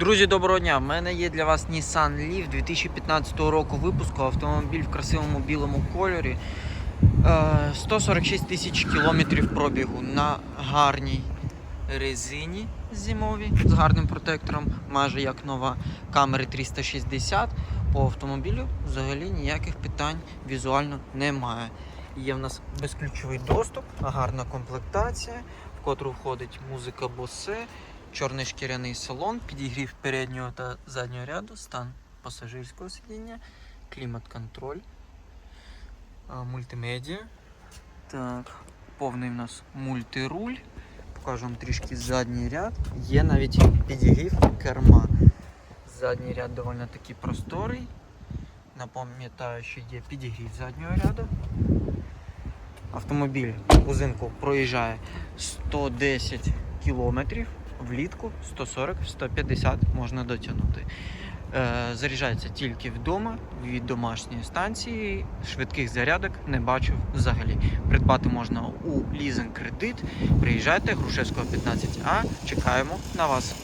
Друзі, доброго дня! В мене є для вас Nissan Leaf 2015 року випуску. Автомобіль в красивому білому кольорі. Е, 146 тисяч кілометрів пробігу на гарній резині зимовій з гарним протектором, майже як нова камери 360. По автомобілю взагалі ніяких питань візуально немає. Є в нас безключовий доступ, гарна комплектація, в котру входить музика Bose, чорний шкіряний салон, підігрів переднього та заднього ряду, стан пасажирського сидіння, клімат-контроль, мультимедіа. Так, повний в нас мультируль. Покажу вам трішки задній ряд. Є навіть підігрів керма. Задній ряд доволі таки просторий. Напам'ятаю, що є підігрів заднього ряду. Автомобіль узимку проїжджає 110 кілометрів, влітку 140-150 можна дотягнути. Е, заряджається тільки вдома від домашньої станції. Швидких зарядок не бачу взагалі. Придбати можна у лізинг кредит. Приїжджайте, Грушевського 15А. Чекаємо на вас.